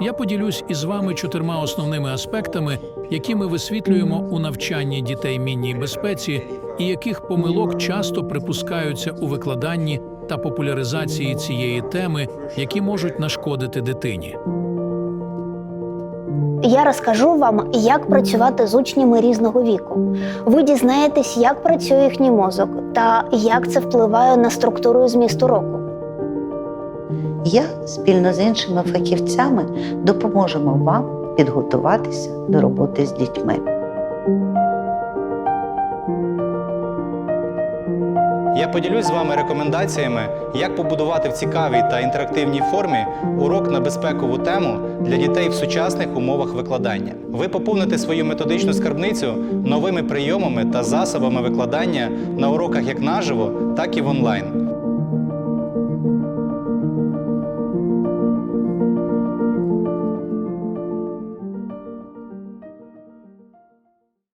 я поділюсь із вами чотирма основними аспектами, які ми висвітлюємо у навчанні дітей мінній безпеці, і яких помилок часто припускаються у викладанні та популяризації цієї теми, які можуть нашкодити дитині. Я розкажу вам, як працювати з учнями різного віку. Ви дізнаєтесь, як працює їхній мозок та як це впливає на структуру і зміст уроку. Я спільно з іншими фахівцями допоможемо вам підготуватися до роботи з дітьми. Я поділюсь з вами рекомендаціями, як побудувати в цікавій та інтерактивній формі урок на безпекову тему для дітей в сучасних умовах викладання. Ви поповните свою методичну скарбницю новими прийомами та засобами викладання на уроках як наживо, так і в онлайн.